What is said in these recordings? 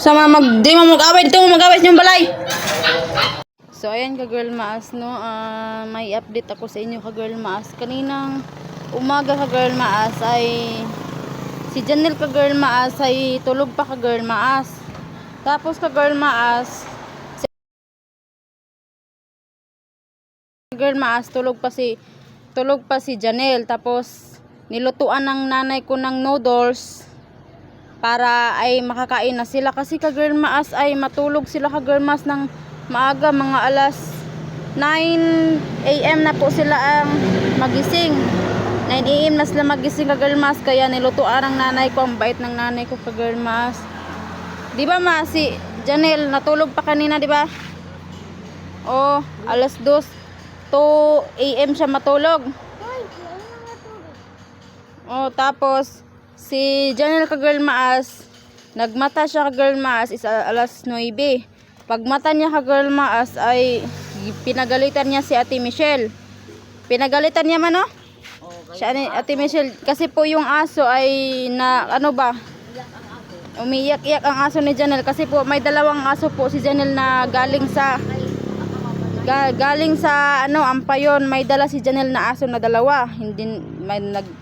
Sa mga mag, di mo mag-away dito, mag-away sa balay. So, ayan ka girl maas, no? Ah, may update ako sa inyo ka girl maas. Kaninang umaga ka girl maas ay si Janelle ka girl maas ay tulog pa ka girl maas. Tapos ka girl maas si girl maas tulog pa si tulog pa si Janelle tapos nilutuan ng nanay ko ng noodles para ay makakain na sila. Kasi ka girl maas ay matulog sila ka girl maas ng maaga mga alas 9 am na po sila ang magising. 9 am na sila magising ka girl maas kaya nilutuan ng nanay ko ang bait ng nanay ko ka girl maas di ba ma si Janelle natulog pa kanina di ba? Oh alas 2 2 am siya matulog. Oh, tapos si Janelle ka girl maas, nagmata siya ka girl maas is alas 9. Pag mata niya ka girl maas ay pinagalitan niya si Ate Michelle. Pinagalitan niya man no? Siya ni Ate Michelle kasi po yung aso ay na ano ba? Umiyak-iyak ang aso ni Janelle kasi po may dalawang aso po si Janelle na galing sa ga- galing sa ano ampayon may dala si Janelle na aso na dalawa hindi may nag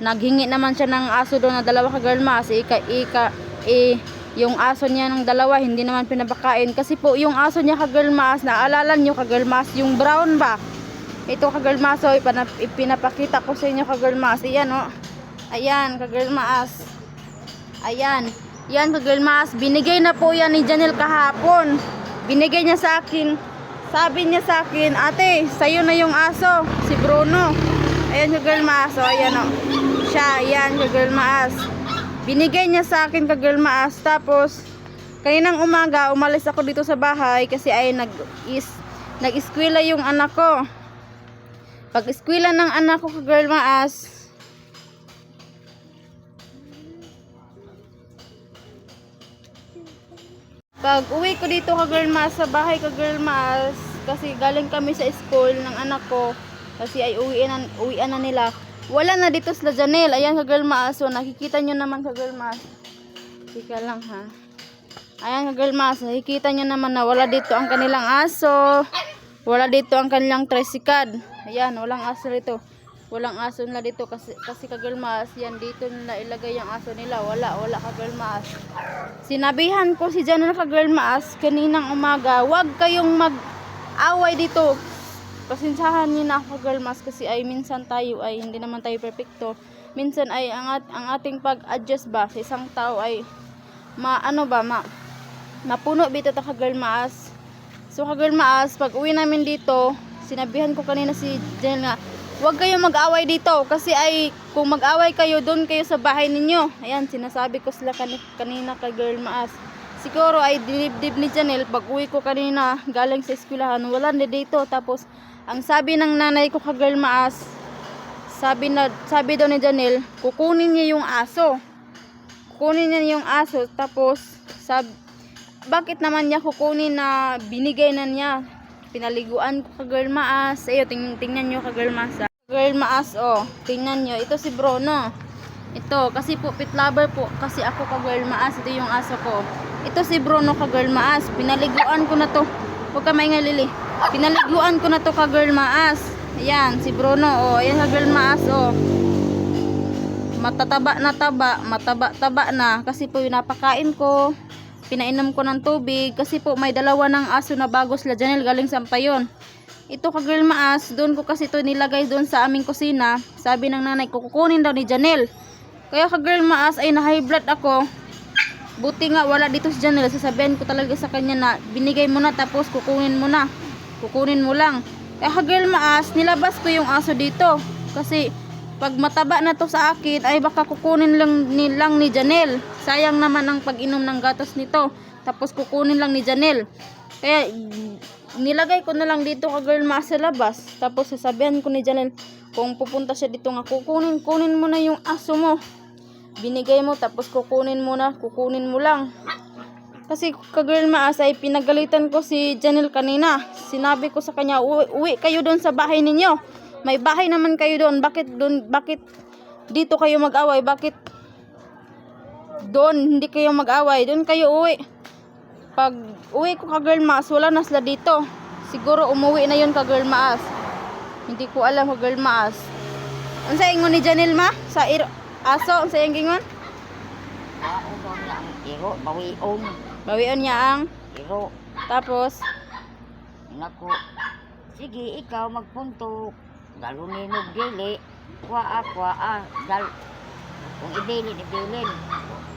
naghingi naman siya ng aso doon na dalawa ka girl mas ika ika eh yung aso niya ng dalawa hindi naman pinapakain. Kasi po yung aso niya ka girl mas naalala niyo ka girl mas yung brown ba? Ito ka girl mas oh, ipinapakita ko sa inyo ka girl mas. Ayan oh. Ayan ka girl mas. Ayan. Yan ka girl mas. Binigay na po yan ni Janelle kahapon. Binigay niya sa akin. Sabi niya sa akin ate sayo na yung aso. Si Bruno. Ayan ka girl mas. Oh ayan oh siya, yan, ka girl maas. Binigay niya sa akin ka girl maas. Tapos, kaninang umaga, umalis ako dito sa bahay kasi ay nag is nag-eskwela yung anak ko. Pag eskwela ng anak ko ka girl maas, pag uwi ko dito ka girl maas sa bahay ka girl maas kasi galing kami sa school ng anak ko kasi ay uwian na, uwian na nila wala na dito sila Janelle. Ayan ka girl maas. So nakikita nyo naman ka girl maas. Tika lang ha? Ayan ka girl maas. Nakikita nyo naman na wala dito ang kanilang aso. Wala dito ang kanilang tricycad. Ayan walang aso dito walang aso nila dito kasi, kasi ka girl maas yan dito nila ilagay yung aso nila. Wala wala ka girl maas. Sinabihan ko si Janelle ka girl maas kaninang umaga, wag kayong mag-away dito. Pasensyahan niyo na ako girl maas kasi ay minsan tayo ay hindi naman tayo perfecto. Minsan ay ang, at, ang ating pag-adjust ba sa isang tao ay ma ano ba ma mapuno bito ta ka girl maas. So ka girl maas, pag uwi namin dito, sinabihan ko kanina si Janelle nga Huwag kayong mag-away dito kasi ay kung mag-away kayo doon kayo sa bahay ninyo. Ayan, sinasabi ko sila kani- kanina kay girl maas. Siguro ay dilibdib ni Janelle pag uwi ko kanina galing sa eskwelahan. Wala na dito. Tapos ang sabi ng nanay ko kay girl maas, sabi na sabi daw ni Janelle, kukunin niya yung aso. Kukunin niya yung aso tapos sab bakit naman niya kukunin na binigay na niya? Pinaliguan ko ka girl maas. Ayo ting tingnan niyo ka girl maas ah. girl maas oh tingnan niyo. Ito si Bruno. Ito kasi po pit lover po kasi ako ka girl maas ito yung aso ko. Ito si Bruno ka girl maas pinaliguan ko na to huwag ka maingay lili. Pinaliguan ko na to ka girl maas. Ayan si Bruno oh. Ayan ka girl maas oh. Matataba na taba mataba taba na. Kasi po yung napakain ko pinainom ko ng tubig. Kasi po may dalawa ng aso na bago sila Janelle galing sa ampayon ito ka girl maas doon ko kasi to nilagay doon sa aming kusina. Sabi ng nanay kukunin daw ni Janelle. Kaya ka girl maas ay na high blood ako buti nga wala dito si Janelle. Sasabihin ko talaga sa kanya na binigay mo na tapos kukunin mo na. Kukunin mo lang. Ka girl maas. Nilabas ko yung aso dito. Kasi pag mataba na to sa akin ay baka kukunin lang ni, lang ni Janelle. Sayang naman ang pag-inom ng gatas nito. Tapos kukunin lang ni Janelle. Kaya nilagay ko na lang dito ka girl ma sa labas. Tapos sasabihan ko ni Janelle kung pupunta siya dito nga kukunin kunin mo na yung aso mo binigay mo tapos kukunin mo na kukunin mo lang kasi ka girl maas ay pinagalitan ko si Janelle kanina sinabi ko sa kanya uwi, uwi kayo doon sa bahay ninyo may bahay naman kayo doon bakit doon bakit dito kayo mag-away bakit doon, hindi kayo mag-away. Doon kayo uwi. Pag uwi ko ka girl maas, wala na sila dito. Siguro umuwi na yun ka girl maas. Hindi ko alam ka girl maas. Ang sa ingon ni Janil ma? Sa aso, ang sa iyong gingon? Baon daw niya ang iro, bawion. Bawion niya ang. Iro. Tapos, Nako. Sige, ikaw magpunto. Galunin og dili. Kuha kuha ah. Dal. Kung idilin, idilin.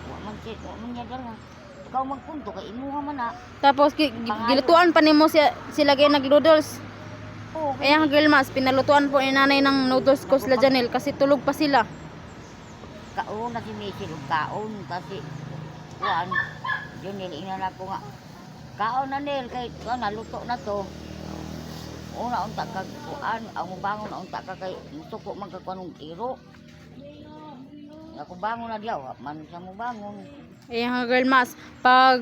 Wa man siya, wa man niya dala. Ikaw magpunto kay imuha man na. tapos gi- gi- gilutuan pa nimo siya sila kay nag-noodles. Oo, Kaya girl mas, pinalutuan po ni nanay ng noodles ko sila Janil kasi tulog pa sila. Kaon na si Michelle og kaon kasi kuan yun niliinan ako nga. Kaon na nil kay kuan naluto na to. Una unta kag kuan ang bangon na unta ka kay suko man kag kuanong iro ako bangon na diyaw man siya mo bangon. Nga girl mas, pag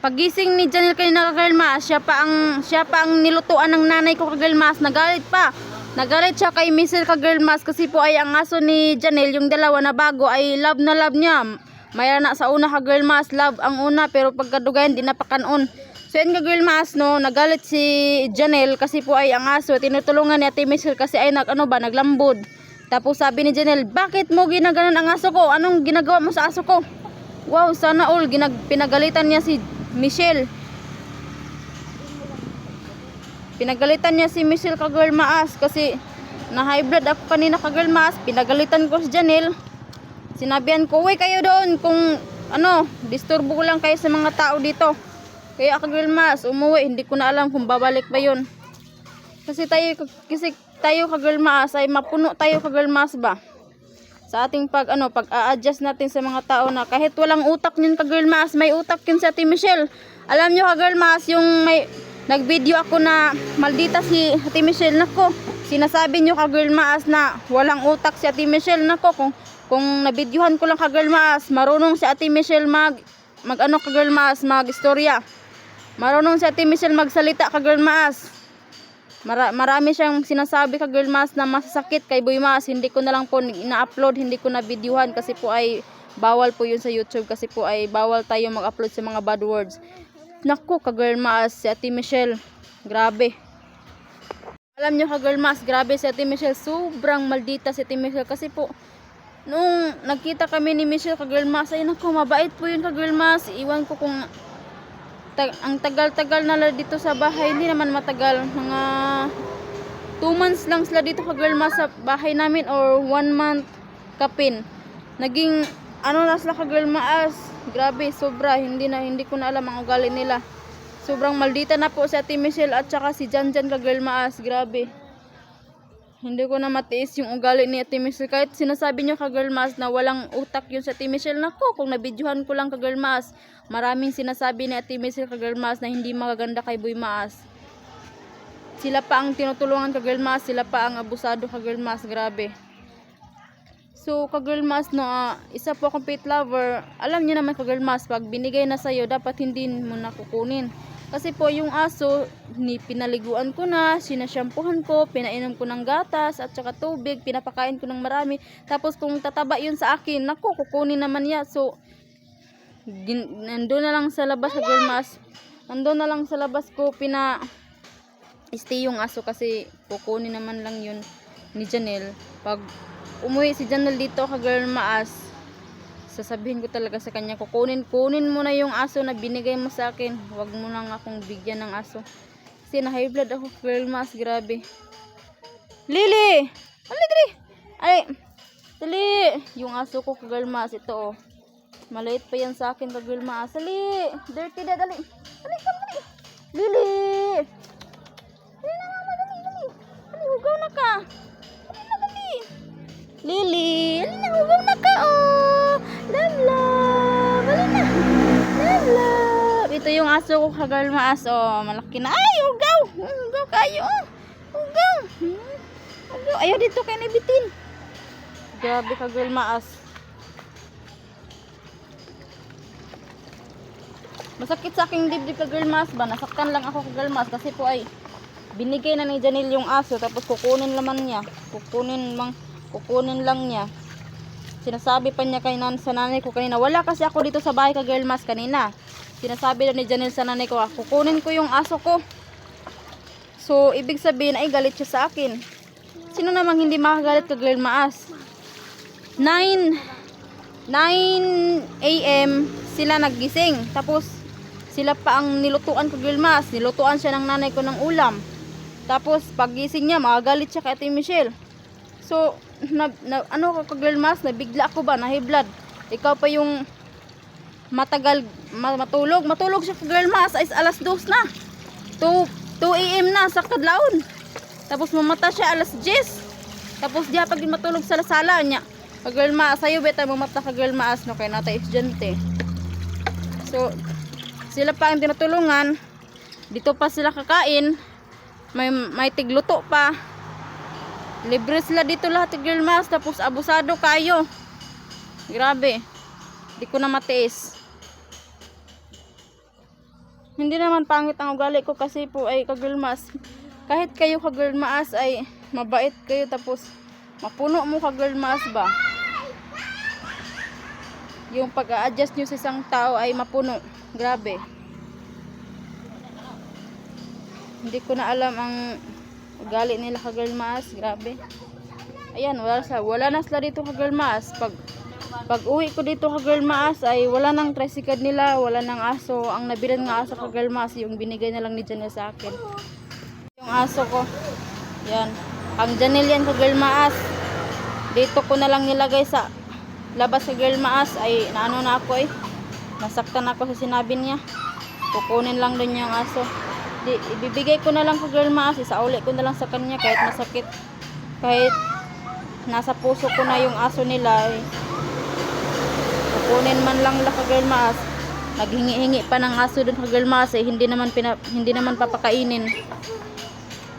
pagising ni Janil kanina ka girl mas, siya pa ang siya pa ang nilutuan ng nanay ko ka girl mas, nagalit pa. Nagalit siya kay Mrs. ka girl mas kasi po ay ang aso ni Janil, yung dalawa na bago ay love na love niya. Mayroon na sa una ka girl mas, love ang una pero pagkadugayan di napakanon. So yun ka girl mas no, nagalit si Janel kasi po ay ang aso, tinutulungan ni Ate Michelle kasi ay nag ano ba, naglambod. Tapos sabi ni Janel, bakit mo ginaganon ang aso ko? Anong ginagawa mo sa aso ko? Wow, sana all ginag pinagalitan niya si Michelle. Pinagalitan niya si Michelle ka girl maas kasi na high blood ako kanina ka girl maas. Pinagalitan ko si Janelle. Sinabihan ko, "Uy kayo doon kung ano, disturbo ko lang kayo sa mga tao dito." Kaya ako girl maas, umuwi, hindi ko na alam kung babalik pa 'yon. Kasi tayo kasi tayo ka girl maas ay mapuno tayo ka girl maas ba? sa ating pag ano pag a-adjust natin sa mga tao na kahit walang utak yun ka girl mas may utak yun sa Ate Michelle alam nyo ka girl mas yung may nag-video ako na maldita si Ate Michelle nako sinasabi nyo ka girl mas na walang utak si Ate Michelle nako kung kung nabidyohan ko lang ka girl mas marunong si Ate Michelle mag mag ano ka girl mas mag istorya marunong si Ate Michelle magsalita ka girl mas Mara- marami siyang sinasabi ka girl mas na masasakit kay Boy Mas. Hindi ko na lang po ina-upload, hindi ko na videohan kasi po ay bawal po yun sa YouTube kasi po ay bawal tayo mag-upload sa mga bad words. Naku, ka girl mas si Ate Michelle. Grabe. Alam nyo ka girl mas, grabe si Ate Michelle. Sobrang maldita si Ate Michelle kasi po nung nagkita kami ni Michelle ka girl mas, ay naku, mabait po yun ka girl mas. Iwan ko kung tag- ang tagal-tagal na lang dito sa bahay, hindi naman matagal, mga 2 months lang sila dito ka girl mas sa bahay namin or 1 month kapin. Naging ano na sila ka girl maas. Grabe, sobra. Hindi na hindi ko na alam ang ugali nila. Sobrang maldita na po si Ate Michelle at saka si Janjan ka girl maas. Grabe. Hindi ko na matiis yung ugali ni Ate Michelle. Kahit sinasabi niyo ka girl mas na walang utak yun sa Ate Michelle. Nako, kung nabidyohan ko lang ka girl mas. Maraming sinasabi ni Ate Michelle ka girl mas na hindi magaganda kay Boy Maas. Sila pa ang tinutulungan ka girl mas. Sila pa ang abusado ka girl mas. Grabe. So, ka girl mas no, ah, isa po akong pet lover. Alam niyo naman ka girl mas, pag binigay na sa'yo, dapat hindi mo na kukunin. Kasi po yung aso, ni pinaliguan ko na, sinasyampuhan ko, pinainom ko ng gatas at saka tubig, pinapakain ko ng marami. Tapos kung tataba yun sa akin, naku, kukunin naman niya. So, gin, nandun na lang sa labas sa girl mas. Nandun na lang sa labas ko, pina stay yung aso kasi kukunin naman lang yun ni Janelle. Pag umuwi si Janelle dito ka girl maas, sasabihin ko talaga sa kanya, kukunin, kunin mo na yung aso na binigay mo sa akin. Huwag mo lang akong bigyan ng aso. Kasi na high blood ako, girl mas, grabe. Lily! Ali, dali! Ay, dali! Yung aso ko, girl mas, ito oh. Maliit pa yan sa akin, girl mas. Dali! Dirty na, dali! Dali, come, dali! Lily! Dali na, mama, dali, dali! Dali, hugaw na ka! Lily! Dali na, ka, oh! Love, love! Dali na! Love, love! Ito yung aso ko, ka-girl maas, oh. Malaki na. Ay, hugaw! Hugaw kayo! Hugaw! Hmm. Hugaw! Ayaw dito kay Nibitin. Grabe ka-girl maas. Masakit sa aking dibdib ka girl mas ba? Nasaktan lang ako ka girl mas kasi po ay binigay na ni Janil yung aso tapos kukunin naman niya. Kukunin mang kukunin lang niya. Sinasabi pa niya kay nan sa nanay ko kanina, wala kasi ako dito sa bahay ka girl mas kanina. Sinasabi daw ni Janelle sa nanay ko, "Ah, kukunin ko yung aso ko. So, ibig sabihin ay galit siya sa akin. Sino namang hindi makagalit ka girl maas? 9 9 a.m. sila naggising. Tapos, sila pa ang nilutuan ko girl mas. Nilutuan siya ng nanay ko ng ulam. Tapos, pagising niya, makagalit siya kay Ate Michelle. So, na, na, ano ka girl mas, nabigla ako ba, nahiblad. Ikaw pa yung matagal ma- matulog. Matulog siya girl mas, ay alas 2 na. 2, 2 a.m. na sa kadlaon. Tapos mamata siya alas 10. Tapos diya pag matulog sa sala niya. Pag girl mas, sayo beta mamata ka girl mas no kay natay estudyante. So, sila pa ang tinutulungan. Dito pa sila kakain. May, may tigluto pa. Libre sila dito lahat girl mas. Tapos abusado kayo. Grabe. Di ko na matiis. Hindi naman pangit ang ugali ko kasi po ay kagirlmas. Kahit kayo kagirlmas ay mabait kayo tapos mapuno mo kagirlmas ba? Yung pag-a-adjust nyo sa isang tao ay mapuno. Grabe. Hindi ko na alam ang ugali nila kagirlmas. Grabe. Ayan, wala, sa, wala na sila dito kagirlmas. Pag pag uwi ko dito ka girl maas ay wala nang tricycle nila, wala nang aso. Ang nabilan nga aso ka girl maas, yung binigay na lang ni Janelle sa akin. Yung aso ko. Yan. Ang Janelle yan ka girl maas. Dito ko na lang nilagay sa labas sa girl maas ay naano na ako eh. Nasaktan ako sa sinabi niya. Kukunin lang doon yung aso. Di, ibibigay ko na lang ka girl maas. Isauli ko na lang sa kanya kahit masakit. Kahit nasa puso ko na yung aso nila eh. Kukunin man lang la ka girl maas. Naghingi-hingi pa ng aso dun ka girl maas eh. Hindi naman pina, hindi naman papakainin.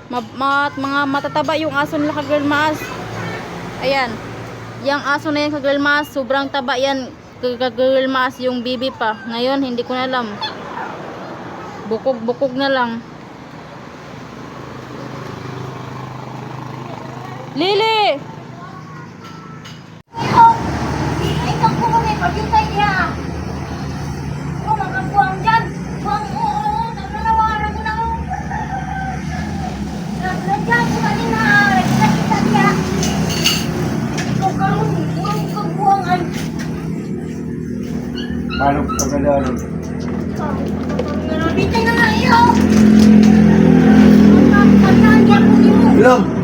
Ma, mga matataba yung aso nila ka girl maas. Ayan. Yung aso na yan ka girl maas sobrang taba yan ka girl maas yung bibi pa. Ngayon hindi ko na alam bukog bukog na lang. Lily! Ikaw po kami, pagkintay Hello?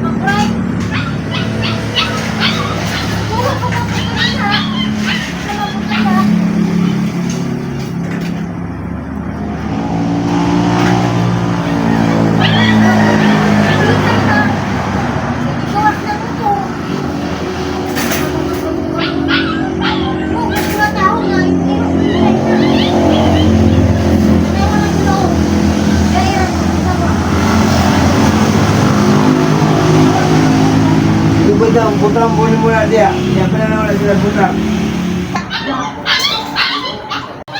Mula dia. Dia pernah nak sila butang.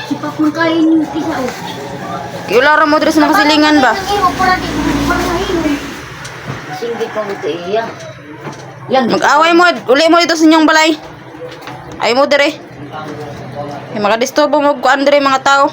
Sipak mengkain pisau. Iulara mo dito sa nakasilingan ba? Singgi ko ito iya. Yan. Mag-away mo, uli mo dito sa inyong balay. Ay mo dire. Ay makadisturbo mo ko andre mga tao.